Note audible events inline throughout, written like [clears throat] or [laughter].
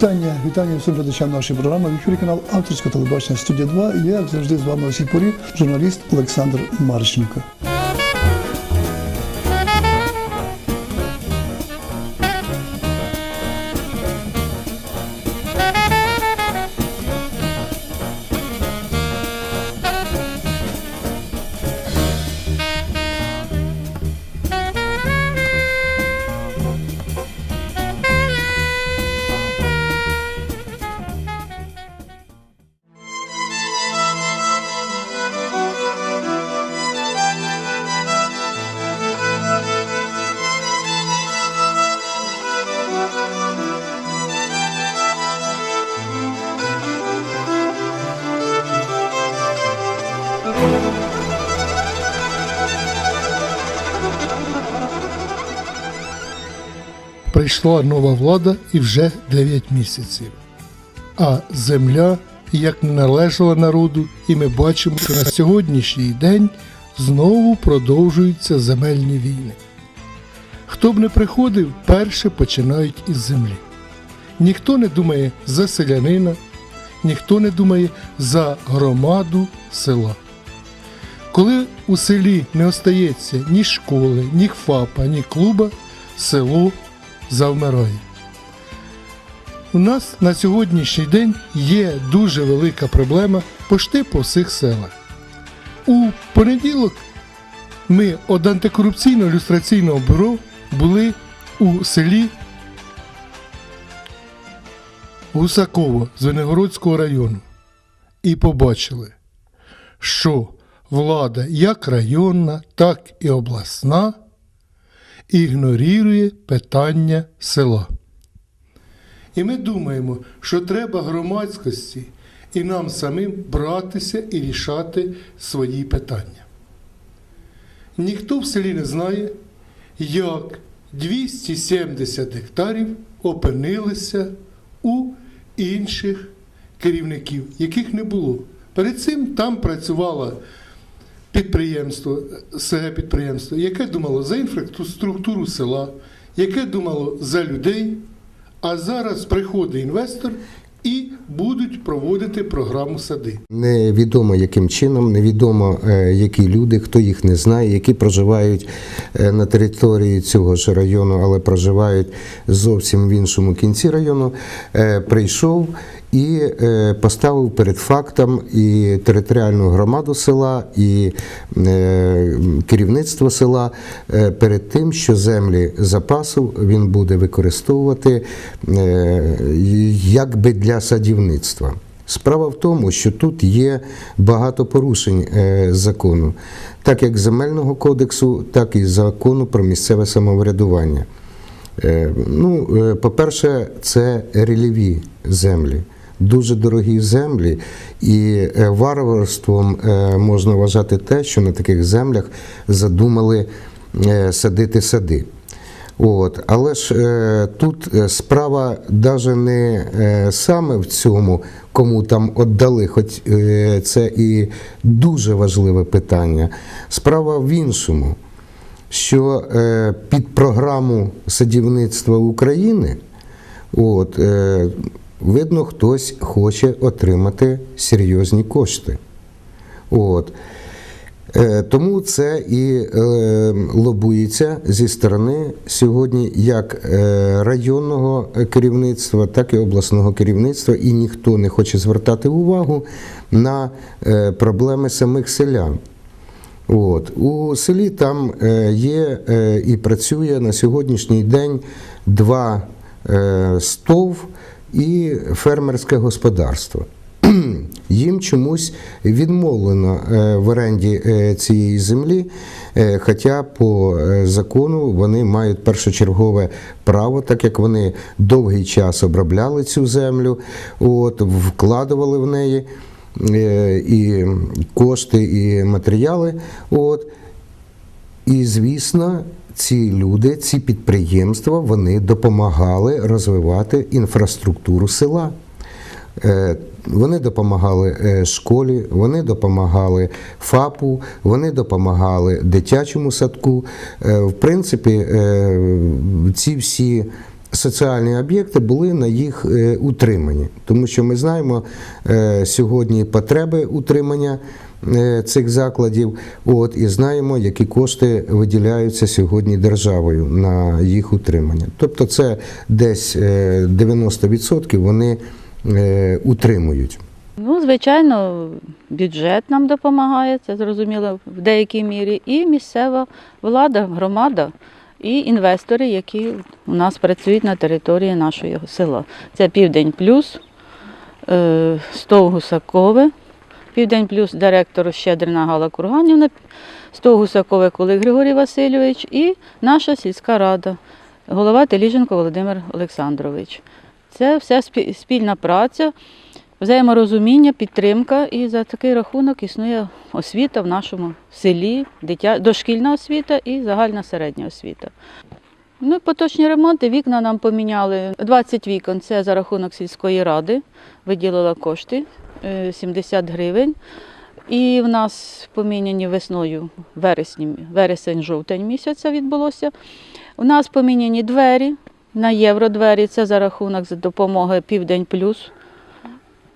Вітання, вітання всім глядачам нашої програми. В ефірі канал Авторська телебачення Студія 2. І я, як завжди, з вами у цій порі, журналіст Олександр Марченко. Прийшла нова влада і вже 9 місяців. А земля як не належала народу, і ми бачимо, що на сьогоднішній день знову продовжуються земельні війни. Хто б не приходив, перше починають із землі. Ніхто не думає за селянина, ніхто не думає за громаду села. Коли у селі не остається ні школи, ні ФАПа, ні клуба, село завмирає. У нас на сьогоднішній день є дуже велика проблема пошти по всіх селах. У понеділок ми від антикорупційного люстраційного бюро були у селі Гусаково Звенигородського району і побачили, що влада як районна, так і обласна ігнорує питання села. І ми думаємо, що треба громадськості і нам самим братися і рішати свої питання. Ніхто в селі не знає, як 270 гектарів опинилися у інших керівників, яких не було. Перед цим там працювало підприємство, СГ підприємство, яке думало за інфраструктуру села, яке думало за людей, а зараз приходить інвестор і будуть проводити програму сади. Невідомо яким чином, невідомо е, які люди, хто їх не знає, які проживають е, на території цього ж району, але проживають зовсім в іншому кінці району, е, прийшов і е, поставив перед фактом і територіальну громаду села, і е, керівництво села е, перед тим, що землі запасу він буде використовувати якби для садівництва. Справа в тому, що тут є багато порушень закону, так як земельного кодексу, так і закону про місцеве самоврядування. Ну, по-перше, це рельєві землі, дуже дорогі землі, і е, варварством е, можна вважати те, що на таких землях задумали е, садити сади. От, але ж е, тут справа навіть не е, саме в цьому, кому там віддали, хоч е, це і дуже важливе питання. Справа в іншому, що е, під програму садівництва України, от, е, видно, хтось хоче отримати серйозні кошти. От. Е, Тому це і е, лобується зі сторони сьогодні як е, районного керівництва, так і обласного керівництва, і ніхто не хоче звертати увагу на е, проблеми самих селян. От. У селі там е, є е, і працює на сьогоднішній день два е, стов і фермерське господарство. [clears throat] Їм чомусь відмовлено е, в оренді е, цієї землі, е, хоча по закону вони мають першочергове право, так як вони довгий час обробляли цю землю, от, вкладували в неї і кошти, і матеріали. От. І, звісно, ці люди, ці підприємства, вони допомагали розвивати інфраструктуру села. Е, Вони допомагали е, школі, вони допомагали ФАПу, вони допомагали дитячому садку. Е, В принципі, ці всі соціальні об'єкти були на їх утриманні. Тому що ми знаємо сьогодні потреби утримання цих закладів, от, і знаємо, які кошти виділяються сьогодні державою на їх утримання. Тобто це десь е, 90% вони е, утримують. Ну, звичайно, бюджет нам допомагає, це зрозуміло в деякій мірі, і місцева влада, громада, і інвестори, які у нас працюють на території нашого села. Це Південь Плюс, е, Стов Гусакове, Південь Плюс директор Щедрина Гала Курганівна, Стов Гусакове Кулик Григорій Васильович і наша сільська рада, голова Теліженко Володимир Олександрович. Це все спільна праця взаєморозуміння, підтримка, і за такий рахунок існує освіта в нашому селі, дитя... дошкільна освіта і загальна середня освіта. Ну, поточні ремонти, вікна нам поміняли. 20 вікон це за рахунок сільської ради, виділила кошти 70 гривень. І в нас поміняні весною, вересні, вересень-жовтень місяця відбулося. У нас поміняні двері на євродвері, це за рахунок за допомоги Південь Плюс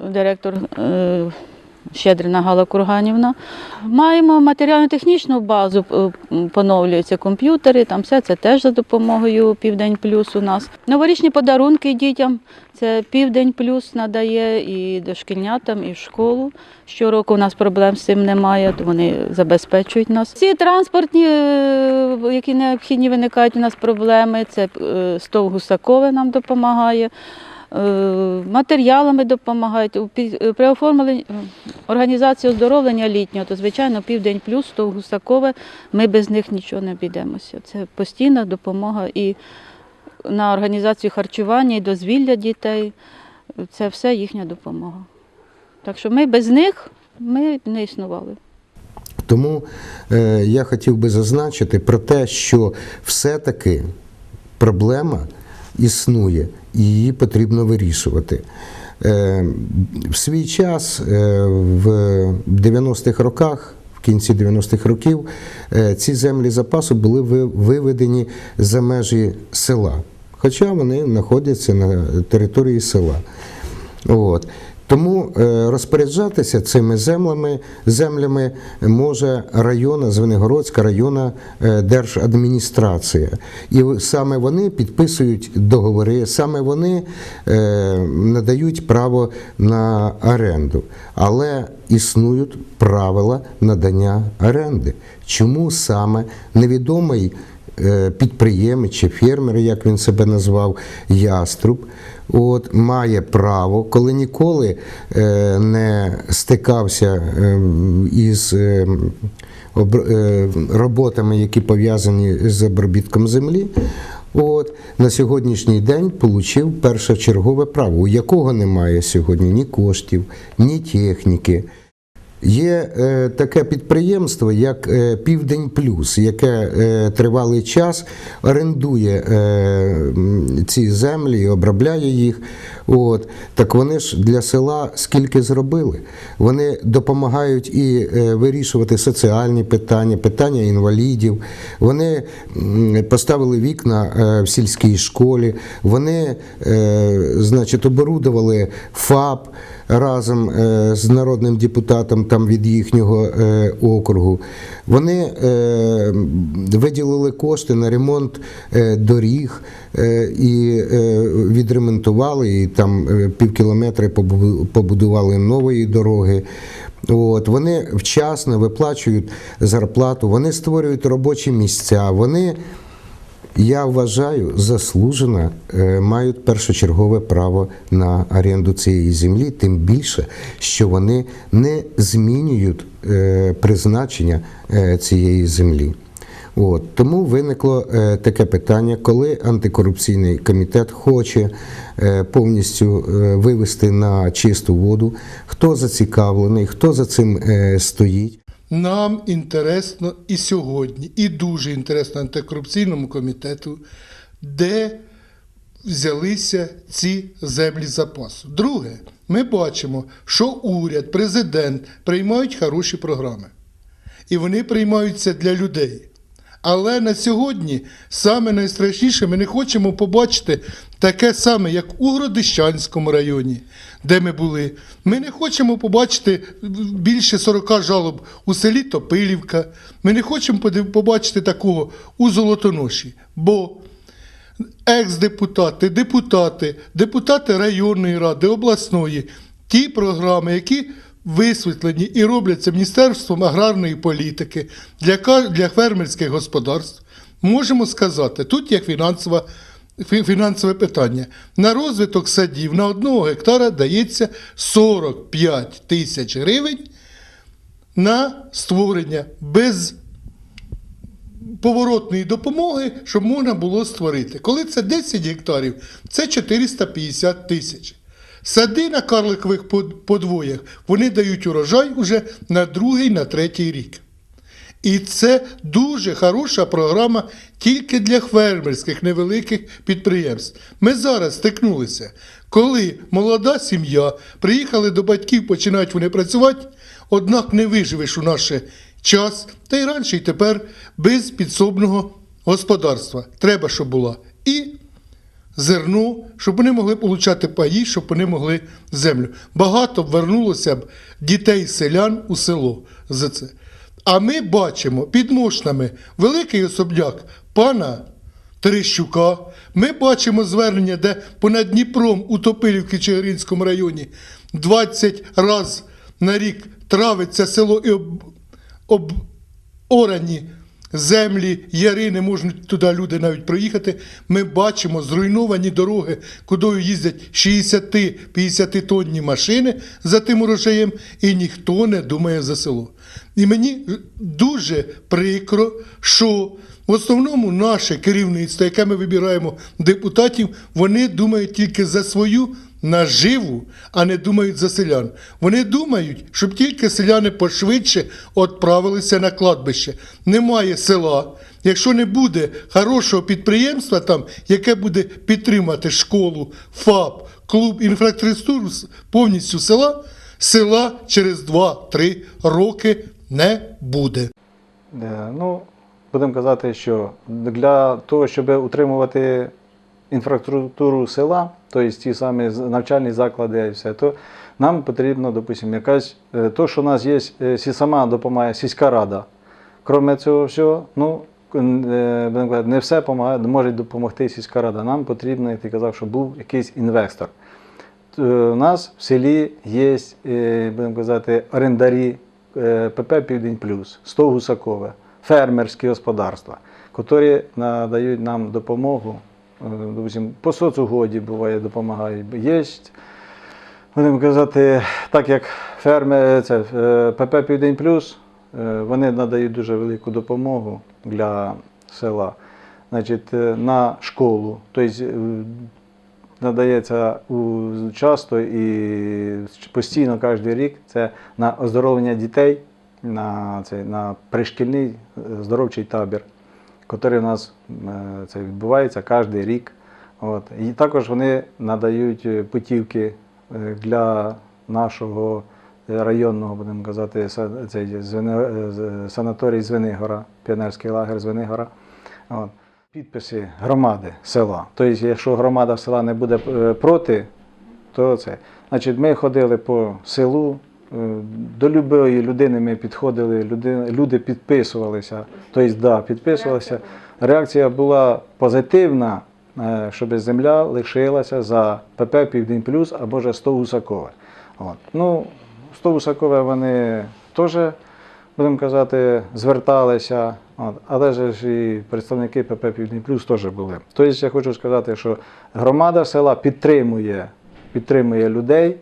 директор е, Щедрина Гала Курганівна. Маємо матеріально-технічну базу, е, поновлюються комп'ютери, там все це теж за допомогою Південь Плюс у нас. Новорічні подарунки дітям. Це Південь Плюс надає і дошкільнятам, і в школу. Щороку у нас проблем з цим немає, то вони забезпечують нас. Ці транспортні, е, які необхідні виникають у нас проблеми, це е, стов Гусакове нам допомагає. Е, Матеріалами допомагають. Е, При оформленні е, організації оздоровлення літнього, то звичайно Південь Плюс, то Гусакове, ми без них нічого не обійдемося. Це постійна допомога і на організацію харчування, і дозвілля дітей. Це все їхня допомога. Так що ми без них ми не існували. Тому е, я хотів би зазначити про те, що все-таки проблема існує і її потрібно вирішувати. Е, в свій час, е, в 90-х роках, в кінці 90-х років, е, ці землі запасу були виведені за межі села, хоча вони знаходяться на території села. От. Тому е, розпоряджатися цими землями, землями може районна, Звенигородська районна е, держадміністрація. І саме вони підписують договори, саме вони е, надають право на оренду. Але існують правила надання оренди. Чому саме невідомий підприємець чи фермер, як він себе назвав, яструб, от, має право, коли ніколи е, не стикався е, із е, е, роботами, які пов'язані з обробітком землі. От на сьогоднішній день отримав першочергове право, у якого немає сьогодні ні коштів, ні техніки. Є е, таке підприємство, як е, Південь Плюс, яке е, тривалий час орендує е, ці землі обробляє їх. От. Так вони ж для села скільки зробили? Вони допомагають і е, вирішувати соціальні питання, питання інвалідів. Вони поставили вікна е, в сільській школі, вони, е, значить, оборудували ФАП разом е, з народним депутатом там від їхнього е, округу. Вони е, виділили кошти на ремонт доріг і відремонтували, і там пів кілометра побу- побудували нової дороги. От, вони вчасно виплачують зарплату, вони створюють робочі місця, вони я вважаю, заслужено е, мають першочергове право на оренду цієї землі, тим більше, що вони не змінюють е, призначення е, цієї землі. От, тому виникло е, таке питання, коли антикорупційний комітет хоче е, повністю е, вивести на чисту воду, хто зацікавлений, хто за цим е, стоїть. Нам інтересно і сьогодні, і дуже інтересно антикорупційному комітету, де взялися ці землі запасу. Друге, ми бачимо, що уряд, президент приймають хороші програми. І вони приймаються для людей. Але на сьогодні саме найстрашніше ми не хочемо побачити таке саме, як у Гродищанському районі, де ми були. Ми не хочемо побачити більше 40 жалоб у селі Топилівка. Ми не хочемо побачити такого у Золотоноші. Бо екс-депутати, депутати, депутати районної ради, обласної, ті програми, які висвітлені і робляться Міністерством аграрної політики для, для фермерських господарств, можемо сказати, тут є фінансова, фі- фінансове питання. На розвиток садів на одного гектара дається 45 тисяч гривень на створення без поворотної допомоги, щоб можна було створити. Коли це 10 гектарів, це 450 тисяч. Сади на карликових подвоях вони дають урожай уже на другий, на третій рік. І це дуже хороша програма тільки для фермерських невеликих підприємств. Ми зараз стикнулися, коли молода сім'я приїхали до батьків, починають вони працювати, однак не виживеш у наш час, та й раніше, і тепер без підсобного господарства. Треба, щоб була і зерно, щоб вони могли отримати паї, щоб вони могли землю. Багато вернулося б дітей селян у село за це. А ми бачимо під мошнами великий особняк пана Терещука. Ми бачимо звернення, де понад Дніпром у Топилівці Чигиринському районі 20 раз на рік травиться село і об, об, орані землі, яри, не можуть туди люди навіть проїхати. Ми бачимо зруйновані дороги, куди їздять 60-50 тонні машини за тим урожаєм, і ніхто не думає за село. І мені дуже прикро, що в основному наше керівництво, яке ми вибираємо депутатів, вони думають тільки за свою наживу, а не думають за селян. Вони думають, щоб тільки селяни пошвидше відправилися на кладбище. Немає села. Якщо не буде хорошого підприємства, там, яке буде підтримати школу, ФАП, клуб, інфраструктуру повністю села, села через 2-3 роки не буде. Ну, будемо казати, що для того, щоб утримувати інфраструктуру села, тобто ті самі навчальні заклади і все, то нам потрібно, допустимо, якась, е, то, що у нас є, е, сама допомагає сільська рада. Крім цього всього, ну, е, не все допомагає, може допомогти сільська рада. Нам потрібно, як ти казав, щоб був якийсь інвестор. У нас в селі є, будемо казати, орендарі ПП Південь Плюс, 100 гусакове, фермерські господарства, які надають нам допомогу. Е, Допустим, по соцугоді буває, допомагають. Є, будемо казати, так як фермер, це, е, ПП Південь Плюс, е, вони надають дуже велику допомогу для села. Значить, на школу. Тобто, надається часто і постійно кожен рік це на оздоровлення дітей, на, це, на пришкільний здоровчий табір, який у нас е, це відбувається кожен рік. От. І також вони надають е, путівки е, для нашого районного, будемо казати, санаторій Звенигора, піонерський лагер Звенигора. От. Підписи громади села. Тобто, якщо громада села не буде проти, то це. Значить, ми ходили по селу, до любої людини ми підходили, люди, люди підписувалися. Тобто, да, підписувалися. Реакція була позитивна, е, щоб земля лишилася за ПП Південь Плюс або ж 100 Гусакове. От. Ну, 100 Гусакове вони теж будемо казати, зверталися, от, але ж і представники ПП Південь Плюс теж були. Тобто я хочу сказати, що громада села підтримує, підтримує людей, е,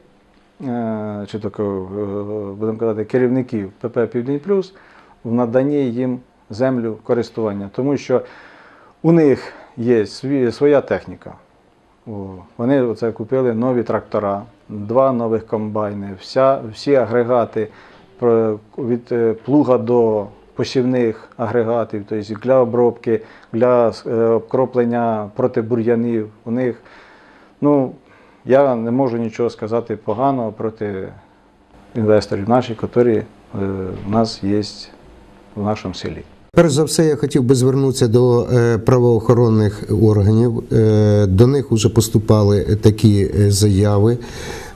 чи тако, е, будемо казати, керівників ПП Південь Плюс в наданні їм землю користування, тому що у них є своя техніка. Вони оце купили нові трактора, два нових комбайни, вся, всі агрегати від е, плуга до посівних агрегатів, тобто для обробки, для е, обкроплення проти бур'янів. У них, ну, я не можу нічого сказати поганого проти інвесторів наших, які е, у нас є в нашому селі. Перш за все, я хотів би звернутися до е, правоохоронних органів. Е, До них вже поступали такі е, заяви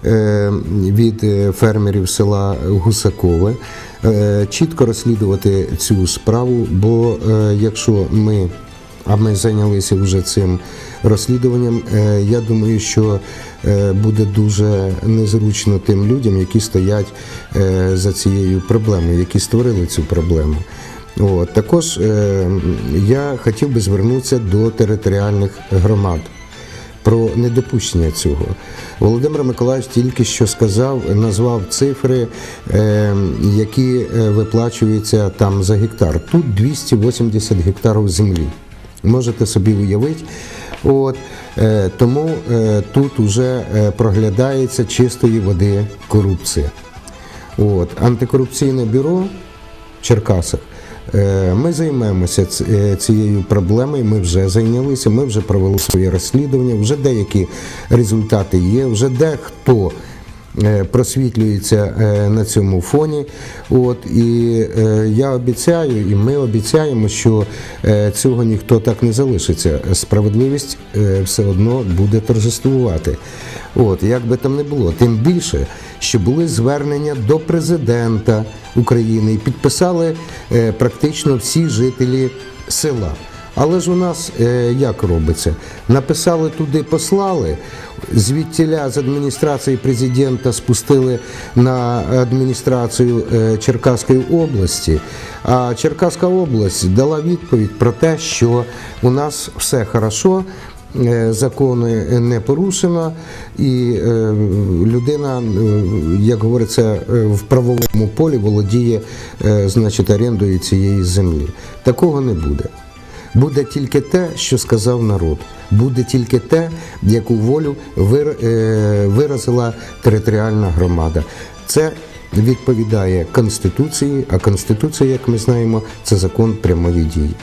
е, від е, фермерів села Гусакове. Е, Чітко розслідувати цю справу, бо е, якщо ми а ми зайнялися вже цим розслідуванням. Е, Я думаю, що е, буде дуже незручно тим людям, які стоять е, за цією проблемою, які створили цю проблему. От. Також е, я хотів би звернутися до територіальних громад про недопущення цього. Володимир Миколаївич тільки що сказав, назвав цифри, е, які е, виплачуються там за гектар. Тут 280 гектарів землі. Можете собі уявити. От, е, тому е, тут вже е, проглядається чистої води корупція. От, антикорупційне бюро в Черкасах. е, Ми займемося е, цією проблемою. Ми вже зайнялися, ми вже провели своє розслідування. Вже деякі результати є. Вже дехто просвітлюється е, на цьому фоні. От і е, я обіцяю, і ми обіцяємо, що е, цього ніхто так не залишиться. Справедливість е, все одно буде торжествувати. От як би там не було, тим більше, що були звернення до президента України і підписали е, практично всі жителі села. Але ж у нас е, як робиться? Написали туди, послали, звідтіля з адміністрації президента спустили на адміністрацію е, Черкаської області. А Черкаська область дала відповідь про те, що у нас все хорошо. е, Закони не порушено, і людина, як говориться, в правовому полі володіє значить, орендою цієї землі. Такого не буде. Буде тільки те, що сказав народ. Буде тільки те, яку волю е, виразила територіальна громада. Це відповідає Конституції, а Конституція, як ми знаємо, це закон прямої дії.